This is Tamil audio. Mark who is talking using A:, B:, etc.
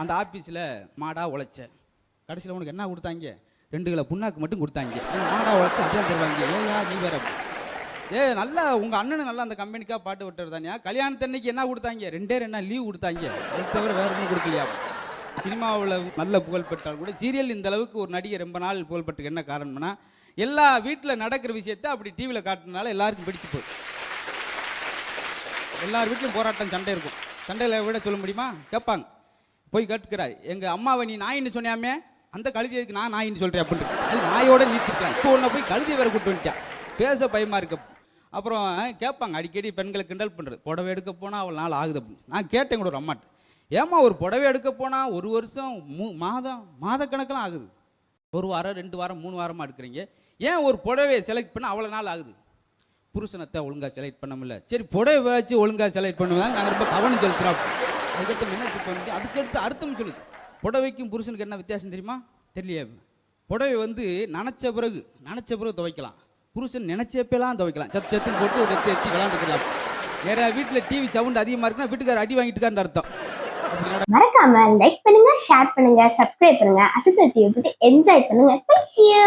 A: அந்த ஆஃபீஸில் மாடா உழைச்சேன் கடைசியில் உனக்கு என்ன கொடுத்தாங்க? ரெண்டு கிலோ புண்ணாக்கு மட்டும் கொடுத்தாங்க. மாடாக மாடா உழைச்சி அப்படியே தருவாங்க. ஏயா நீ வேற. ஏ நல்லா உங்கள் அண்ணனு நல்லா அந்த கம்பெனிக்காக பாட்டு விட்டுறது தானியா. கல்யாணத்தன்னைக்கு என்ன கொடுத்தாங்க? ரெண்டே ரெண்டா லீவ் கொடுத்தாங்க. அது தவிர வேறு ஒன்றும் கொடுக்கலையா? சினிமாவில் நல்ல புகழ் பெற்றால் கூட சீரியல் இந்த அளவுக்கு ஒரு நடிகை ரொம்ப நாள் புகழ் பெற்றுக்கு என்ன காரணம்னா எல்லா வீட்டில் நடக்கிற விஷயத்த அப்படி டிவியில் காட்டுறதுனால எல்லாருக்கும் பிடிச்சி போகுது எல்லார் வீட்லையும் போராட்டம் சண்டை இருக்கும். சண்டையில் விட சொல்ல முடியுமா? கேட்பாங்க போய் கேட்கிறார் எங்கள் அம்மாவை நீ நாயின்னு சொன்னியாமே அந்த கழுதியதுக்கு நான் நாயின்னு சொல்கிறேன் அப்படின்ட்டு அது நாயோட நீத்திக்கலாம் இப்போ உன்னை போய் கழுதி வேற கூட்டு வந்துட்டான் பேச பயமா இருக்கு. அப்புறம் கேட்பாங்க. அடிக்கடி பெண்களை கிண்டல் பண்ணுறது புடவை எடுக்க போனால் அவள் நாள் ஆகுது அப்படின்னு. நான் கேட்டேன் கூட ஒரு அம்மாட்ட. ஏம்மா ஒரு புடவை எடுக்க போனால் ஒரு வருஷம் மூ மாதம் மாதக்கணக்கெலாம் ஆகுது. ஒரு வாரம் ரெண்டு வாரம் மூணு வாரமாக எடுக்கிறீங்க. ஏன் ஒரு புடவையை செலக்ட் பண்ண அவ்வளோ நாள் ஆகுது? புருஷனத்தை ஒழுங்காக செலக்ட் பண்ண முடியல. சரி புடவை வச்சு ஒழுங்காக செலக்ட் பண்ணுவாங்க நாங்கள் ரொம்ப கவனம் செலுத்துகிறோம் அதுக்கடுத்து என்ன பண்ணி அதுக்கடுத்து அர்த்தம் சொல்லுது. புடவைக்கும் புருஷனுக்கு என்ன வித்தியாசம் தெரியுமா? தெரியலையே. புடவை வந்து நினச்ச பிறகு நினச்ச பிறகு துவைக்கலாம். புருஷன் நினைச்சப்பெல்லாம் துவைக்கலாம். சத்து சத்துன்னு போட்டு ஒரு எத்தி எத்தி விளாண்டுக்கலாம் வேற வீட்டில் டிவி சவுண்ட் அதிகமாக இருக்குன்னா வீட்டுக்கார அடி வாங்கிட்டுக்கான்னு அர்த்தம்.
B: மறக்காம லைக் பண்ணுங்க ஷேர் பண்ணுங்க சப்ஸ்கிரைப் பண்ணுங்க. அசத்தல் டிவி பத்தி என்ஜாய் பண்ணுங்க. Thank you